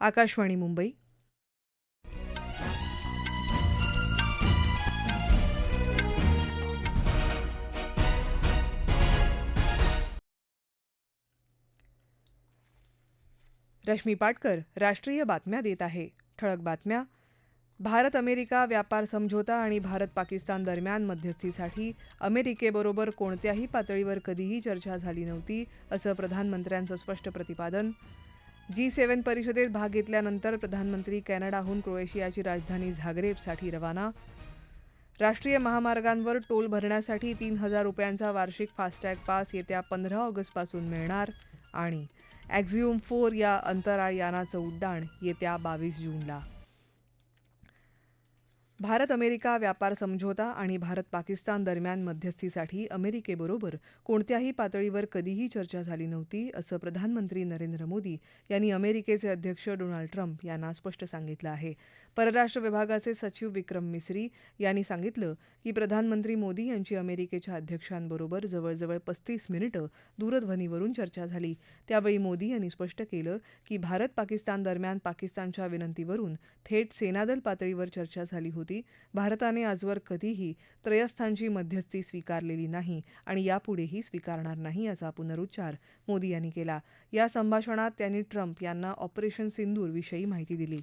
आकाशवाणी मुंबई. रश्मी पाटकर राष्ट्रीय बातम्या देत आहे. ठळक बातम्या. भारत अमेरिका व्यापार समझोता आणि भारत पाकिस्तान दरम्यान मध्यस्थीसाठी अमेरिकेबरोबर कोणत्याही पातळीवर कधीही चर्चा झाली नव्हती असं प्रधानमंत्र्यांचं स्पष्ट प्रतिपादन. जी सेव्हन परिषदेत भाग घेतल्यानंतर प्रधानमंत्री कॅनडाहून क्रोएशियाची राजधानी झाग्रेबसाठी रवाना. राष्ट्रीय महामार्गांवर टोल भरण्यासाठी तीन हजार रुपयांचा वार्षिक फास्टॅग पास येत्या पंधरा ऑगस्टपासून मिळणार आणि ॲक्झिओम फोर या अंतराळ यानाचं उड्डाण येत्या बावीस जूनला. भारत अमेरिका व्यापार समझोता आणि भारत पाकिस्तान दरम्यान मध्यस्थीसाठी अमेरिकेबरोबर कोणत्याही पातळीवर कधीही चर्चा झाली नव्हती असं प्रधानमंत्री नरेंद्र मोदी यांनी अमेरिकेचे अध्यक्ष डोनाल्ड ट्रम्प यांना स्पष्ट सांगितलं आहे. परराष्ट्र विभागाचे सचिव विक्रम मिसरी यांनी सांगितलं की प्रधानमंत्री मोदी यांची अमेरिकेच्या अध्यक्षांबरोबर जवळजवळ पस्तीस मिनिटं दूरध्वनीवरून चर्चा झाली. त्यावेळी मोदी यांनी स्पष्ट केलं की भारत पाकिस्तान दरम्यान पाकिस्तानच्या विनंतीवरून थेट सेनादल पातळीवर चर्चा झाली होती. भारताने आजवर कधीही त्रयस्थांची मध्यस्थी स्वीकारलेली नाही आणि यापुढेही स्वीकारणार नाही याचा पुनरुच्चार मोदी यांनी केला. या संभाषणात त्यांनी ट्रम्प यांना ऑपरेशन सिंदूर विषयी माहिती दिली.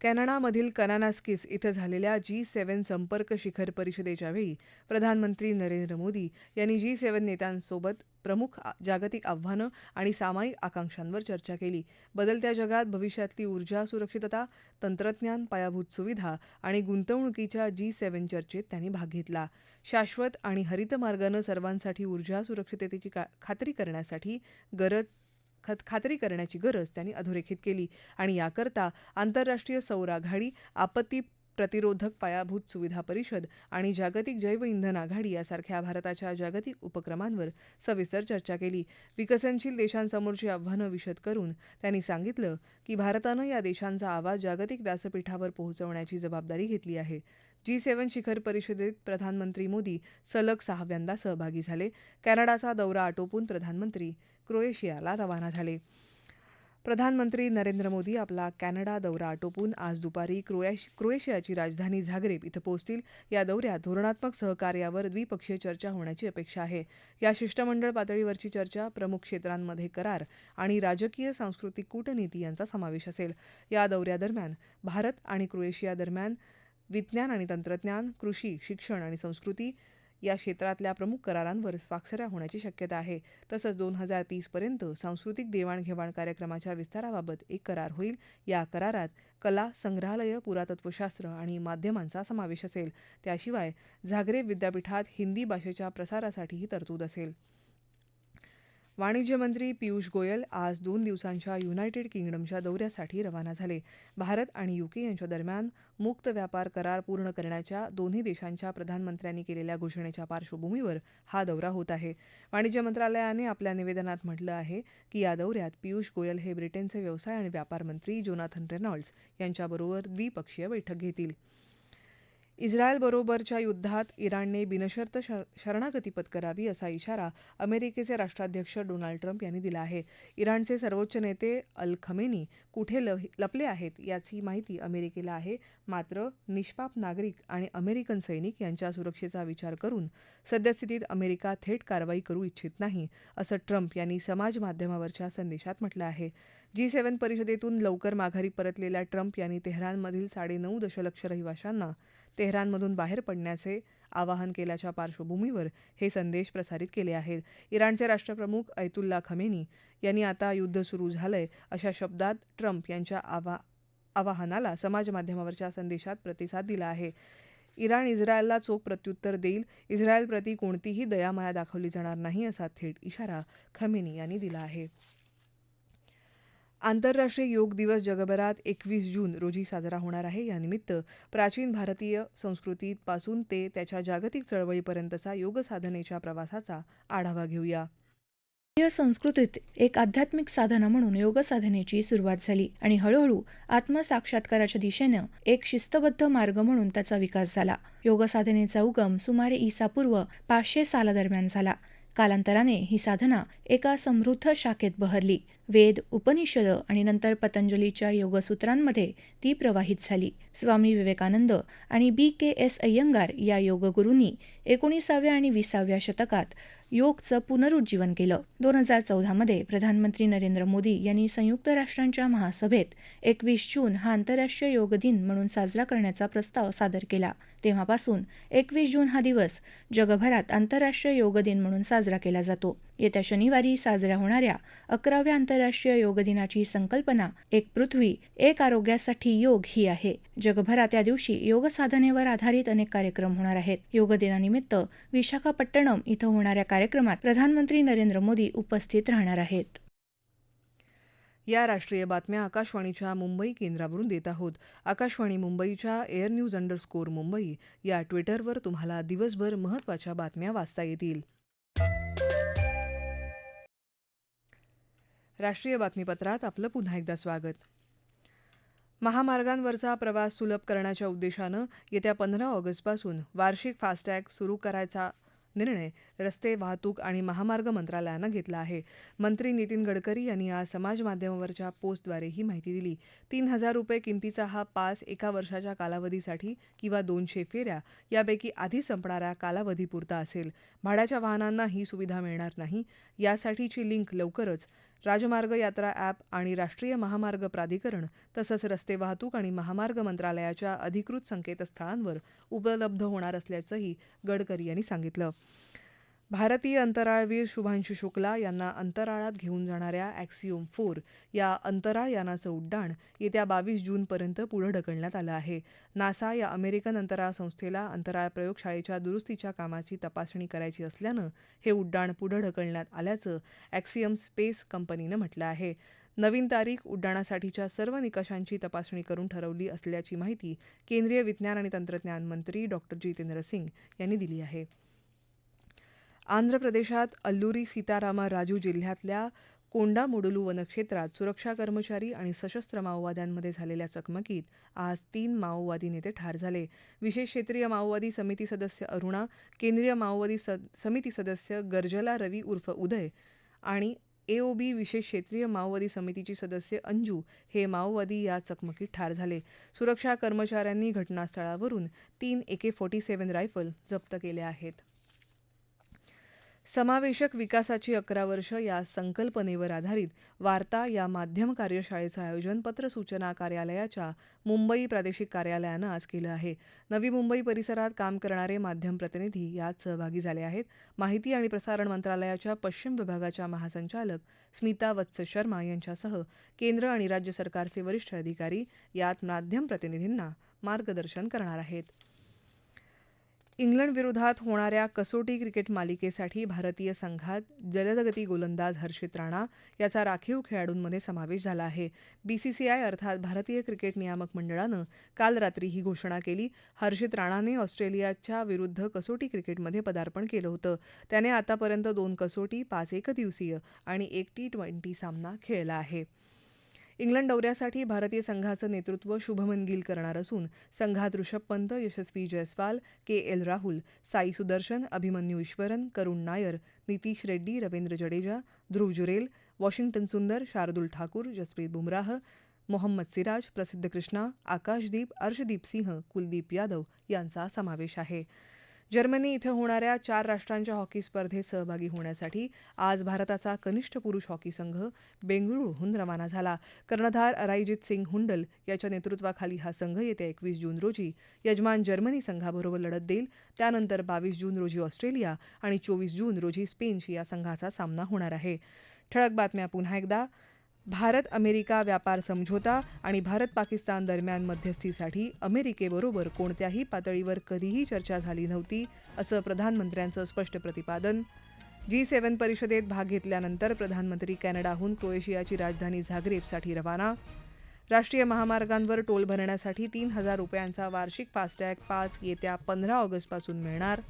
कॅनडामधील कनानास्किस इथं झालेल्या जी सेव्हन संपर्क शिखर परिषदेच्या वेळी प्रधानमंत्री नरेंद्र मोदी यांनी जी सेव्हन नेत्यांसोबत प्रमुख जागतिक आव्हानं आणि सामायिक आकांक्षांवर चर्चा केली. बदलत्या जगात भविष्यातली ऊर्जा सुरक्षितता तंत्रज्ञान पायाभूत सुविधा आणि गुंतवणुकीच्या जी सेव्हन चर्चेत त्यांनी भाग घेतला. शाश्वत आणि हरित मार्गानं सर्वांसाठी ऊर्जा सुरक्षिततेची खात्री करण्यासाठी गरज खत खात्री करण्याची गरज त्यांनी अधोरेखित केली आणि याकरता आंतरराष्ट्रीय सौर आघाडी आपत्ती प्रतिरोधक पायाभूत सुविधा परिषद आणि जागतिक जैव इंधन आघाडी यासारख्या भारताच्या जागतिक उपक्रमांवर सविस्तर चर्चा केली. विकसनशील देशांसमोरची आव्हानं विशद करून त्यांनी सांगितलं की भारतानं या देशांचा आवाज जागतिक व्यासपीठावर पोहोचवण्याची जबाबदारी घेतली आहे. जी सेवन शिखर परिषदेत प्रधानमंत्री मोदी सलग सहाव्यांदा सहभागी झाले. कॅनडाचा दौरा आटोपून प्रधानमंत्री क्रोएशियाला रवाना झाले. प्रधानमंत्री नरेंद्र मोदी आपला कॅनडा दौरा आटोपून आज दुपारी क्रोएश क्रोएशियाची राजधानी झाग्रेब इथं पोहोचतील. या दौऱ्यात धोरणात्मक सहकार्यावर द्विपक्षीय चर्चा होण्याची अपेक्षा आहे. या शिष्टमंडळ पातळीवरची चर्चा प्रमुख क्षेत्रांमध्ये करार आणि राजकीय सांस्कृतिक कूटनीती यांचा समावेश असेल. या दौऱ्यादरम्यान भारत आणि क्रोएशिया दरम्यान विज्ञान आणि तंत्रज्ञान कृषी शिक्षण आणि संस्कृती या क्षेत्रातल्या प्रमुख करारांवर स्वाक्षऱ्या होण्याची शक्यता आहे. तसंच दोन हजार तीसपर्यंत सांस्कृतिक देवाणघेवाण कार्यक्रमाच्या विस्ताराबाबत एक करार होईल. या करारात कला संग्रहालय पुरातत्वशास्त्र आणि माध्यमांचा समावेश असेल. त्याशिवाय झाग्रेब विद्यापीठात हिंदी भाषेच्या प्रसारासाठीही तरतूद असेल. वाणिज्य मंत्री पियुष गोयल आज दोन दिवसांच्या युनायटेड किंगडमच्या दौऱ्यासाठी रवाना झाले. भारत आणि युके यांच्या दरम्यान मुक्त व्यापार करार पूर्ण करण्याच्या दोन्ही देशांच्या प्रधानमंत्र्यांनी केलेल्या घोषणेच्या पार्श्वभूमीवर हा दौरा होत आहे. वाणिज्य मंत्रालयाने आपल्या निवेदनात म्हटलं आहे की या दौऱ्यात पियुष गोयल हे ब्रिटनचे व्यवसाय आणि व्यापार मंत्री जोनाथन रेनॉल्ड्स यांच्याबरोबर द्विपक्षीय बैठक घेतील. इस्रायलबरोबरच्या युद्धात इराणने बिनशर्त शरणागती पत्करावी असा इशारा अमेरिकेचे राष्ट्राध्यक्ष डोनाल्ड ट्रम्प यांनी दिला आहे. इराणचे सर्वोच्च नेते अल खमेनी कुठे लपले आहेत याची माहिती अमेरिकेला आहे. मात्र निष्पाप नागरिक आणि अमेरिकन सैनिक यांच्या सुरक्षेचा विचार करून सद्यस्थितीत अमेरिका थेट कारवाई करू इच्छित नाही असं ट्रम्प यांनी समाज माध्यमावरच्या संदेशात म्हटलं आहे. जी सेव्हन परिषदेतून लवकर माघारी परतलेल्या ट्रम्प यांनी तेहरानमधील साडेनऊ दशलक्ष रहिवाशांना तेहरानमधून बाहेर पडण्याचे आवाहन केल्याच्या पार्श्वभूमीवर हे संदेश प्रसारित केले आहेत. इराणचे राष्ट्रप्रमुख ऐतुल्ला खमेनी यांनी आता युद्ध सुरू झालंय अशा शब्दात ट्रम्प यांच्या आवा आवाहनाला समाजमाध्यमावरच्या संदेशात प्रतिसाद दिला आहे. इराण इस्रायलला चोख प्रत्युत्तर देईल. इस्रायलप्रती कोणतीही दयामाया दाखवली जाणार नाही असा थेट इशारा खमेनी यांनी दिला आहे. आंतरराष्ट्रीय योग दिवस जगभरात एकवीस जून रोजी साजरा होणार आहे. यानिमित्त प्राचीन भारतीय संस्कृतीपासून ते त्याच्या जागतिक चळवळीपर्यंतचा योग साधनेच्या प्रवासाचा आढावा घेऊया. भारतीय संस्कृतीत एक आध्यात्मिक साधना म्हणून योग साधनेची सुरुवात झाली आणि हळूहळू आत्मसाक्षात्काराच्या दिशेनं एक शिस्तबद्ध मार्ग म्हणून त्याचा विकास झाला. योग साधनेचा उगम सुमारे ईसापूर्व पाचशे सालादरम्यान झाला. कालांतराने ही साधना एका समृद्ध शाखेत बहरली. वेद उपनिषद आणि नंतर पतंजलीच्या योगसूत्रांमध्ये ती प्रवाहित झाली. स्वामी विवेकानंद आणि बी के एस अय्यंगार या योगगुरूंनी एकोणीसाव्या आणि विसाव्या शतकात योगचं पुनरुज्जीवन केलं. दोन हजार चौदामध्ये प्रधानमंत्री नरेंद्र मोदी यांनी संयुक्त राष्ट्रांच्या महासभेत एकवीस जून हा आंतरराष्ट्रीय योग दिन म्हणून साजरा करण्याचा प्रस्ताव सादर केला. तेव्हापासून एकवीस जून हा दिवस जगभरात आंतरराष्ट्रीय योग दिन म्हणून साजरा केला जातो. येत्या शनिवारी साजऱ्या होणाऱ्या अकराव्या आंतरराष्ट्रीय योग दिनाची संकल्पना एक पृथ्वी एक आरोग्यासाठी योग ही आहे. जगभरात या दिवशी योग साधनेवर आधारित अनेक कार्यक्रम होणार आहेत. योग दिनानिमित्त विशाखापट्टणम इथं होणाऱ्या कार्यक्रमात प्रधानमंत्री नरेंद्र मोदी उपस्थित राहणार आहेत. या राष्ट्रीय बातम्या आकाशवाणीच्या मुंबई केंद्रावरून देत आहोत. आकाशवाणी मुंबईच्या एअर न्यूज अंडरस्कोर मुंबई या ट्विटरवर तुम्हाला दिवसभर महत्त्वाच्या बातम्या वाचता येतील. राष्ट्रीय बातमीपत्रात आपलं पुन्हा एकदा स्वागत. महामार्गांवरचा प्रवास सुलभ करण्याच्या उद्देशानं येत्या पंधरा ऑगस्टपासून वार्षिक फास्टॅग सुरू करायचा निर्णय रस्ते वाहतूक आणि महामार्ग मंत्रालयानं घेतला आहे. मंत्री नितीन गडकरी यांनी आज समाजमाध्यमावरच्या पोस्टद्वारे ही माहिती दिली. तीन हजार रुपये किमतीचा हा पास एका वर्षाच्या कालावधीसाठी किंवा दोनशे फेऱ्या यापैकी आधी संपणाऱ्या कालावधीपुरता असेल. भाड्याच्या वाहनांना ही सुविधा मिळणार नाही. यासाठीची लिंक लवकरच राजमार्ग यात्रा ॲप आणि राष्ट्रीय महामार्ग प्राधिकरण तसंच रस्ते वाहतूक आणि महामार्ग मंत्रालयाच्या अधिकृत संकेतस्थळांवर उपलब्ध होणार असल्याचंही गडकरी यांनी सांगितलं. भारतीय अंतराळवीर शुभांशु शुक्ला यांना अंतराळात घेऊन जाणाऱ्या ॲक्सिओम फोर या अंतराळ यानाचं उड्डाण येत्या बावीस जूनपर्यंत पुढं ढकलण्यात आलं आहे. नासा या अमेरिकन अंतराळ संस्थेला अंतराळ प्रयोगशाळेच्या दुरुस्तीच्या कामाची तपासणी करायची असल्यानं हे उड्डाण पुढं ढकलण्यात आल्याचं ॲक्सियम स्पेस कंपनीनं म्हटलं आहे. नवीन तारीख उड्डाणासाठीच्या सर्व निकषांची तपासणी करून ठरवली असल्याची माहिती केंद्रीय विज्ञान आणि तंत्रज्ञान मंत्री डॉक्टर जितेंद्र सिंग यांनी दिली आहे. आंध्र प्रदेशात अल्लुरी सीतारामा राजू जिल्ह्यातल्या कोंडामुडलू वनक्षेत्रात सुरक्षा कर्मचारी आणि सशस्त्र माओवाद्यांमध्ये झालेल्या चकमकीत आज तीन माओवादी नेते ठार झाले. विशेष क्षेत्रीय माओवादी समिती सदस्य अरुणा केंद्रीय माओवादी स समिती सदस्य गर्जला रवी उर्फ उदय आणि एओबी विशेष क्षेत्रीय माओवादी समितीची सदस्य अंजू हे माओवादी या चकमकीत ठार झाले. सुरक्षा कर्मचाऱ्यांनी घटनास्थळावरून तीन एके फोर्टी सेव्हन रायफल जप्त केल्या आहेत. समावेशक विकासाची अकरा वर्ष या संकल्पनेवर आधारित वार्ता या माध्यम कार्यशाळेचं आयोजन पत्र सूचना कार्यालयाच्या मुंबई प्रादेशिक कार्यालयानं आज केलं आहे. नवी मुंबई परिसरात काम करणारे माध्यम प्रतिनिधी यात सहभागी झाले आहेत. माहिती आणि प्रसारण मंत्रालयाच्या पश्चिम विभागाच्या महासंचालक स्मिता वत्स शर्मा यांच्यासह केंद्र आणि राज्य सरकारचे वरिष्ठ अधिकारी यात माध्यम प्रतिनिधींना मार्गदर्शन करणार आहेत. इंग्लंडविरोधात होणाऱ्या कसोटी क्रिकेट मालिकेसाठी भारतीय संघात जलदगती गोलंदाज हर्षित राणा याचा राखीव खेळाडूंमध्ये समावेश झाला आहे. बीसीसीआय अर्थात भारतीय क्रिकेट नियामक मंडळानं काल रात्री ही घोषणा केली. हर्षित राणाने ऑस्ट्रेलियाच्या विरुद्ध कसोटी क्रिकेटमध्ये पदार्पण केलं होतं. त्याने आतापर्यंत दोन कसोटी पाच एकदिवसीय आणि एक टी ट्वेंटी सामना खेळला आहे. इंग्लंड दौऱ्यासाठी भारतीय संघाचं नेतृत्व शुभमन गिल करणार असून संघात Rishabh Pant Yashasvi Jaiswal K L Rahul Sai Sudharsan Abhimanyu Easwaran Karun Nair Nitish Reddy Ravindra Jadeja Dhruv Jurel Washington Sundar Shardul Thakur Jasprit Bumrah Mohammed Siraj प्रसिद्ध कृष्णा आकाशदीप अर्शदीप सिंह कुलदीप यादव यांचा समावेश आहे. जर्मनी इथं होणाऱ्या चार राष्ट्रांच्या हॉकी स्पर्धेत सहभागी होण्यासाठी आज भारताचा कनिष्ठ पुरुष हॉकी संघ बेंगळुरूहून रवाना झाला. कर्णधार अरायजित सिंग हुंडल याच्या नेतृत्वाखाली हा संघ येत्या एकवीस जून रोजी यजमान जर्मनी संघाबरोबर लढत देईल. त्यानंतर बावीस जून रोजी ऑस्ट्रेलिया आणि चोवीस जून रोजी स्पेनशी या संघाचा सामना होणार आहे. ठळक बातम्या पुन्हा एकदा. भारत अमेरिका व्यापार समझोता आणि भारत पाकिस्तान दरम्यान मध्यस्थीसाठी अमेरिकेबरोबर कोणत्याही पातळीवर कधीही चर्चा झाली नव्हती असं प्रधानमंत्र्यांचं स्पष्ट प्रतिपादन. जी सेव्हन परिषदेत भाग घेतल्यानंतर प्रधानमंत्री कॅनडाहून क्रोएशियाची राजधानी झाग्रेबसाठी रवाना. राष्ट्रीय महामार्गांवर टोल भरण्यासाठी तीन हजार रुपयांचा वार्षिक फास्टॅग पास येत्या पंधरा ऑगस्टपासून मिळणार.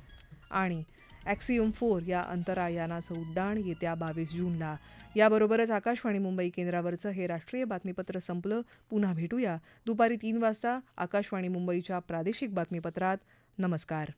आणि ॲक्सियम फोर या अंतरायानाचं उड्डाण येत्या बावीस जूनला. याबरोबरच आकाशवाणी मुंबई केंद्रावरचं हे राष्ट्रीय बातमीपत्र संपलं. पुन्हा भेटूया. दुपारी तीन वाजता आकाशवाणी मुंबईच्या प्रादेशिक बातमीपत्रात. नमस्कार.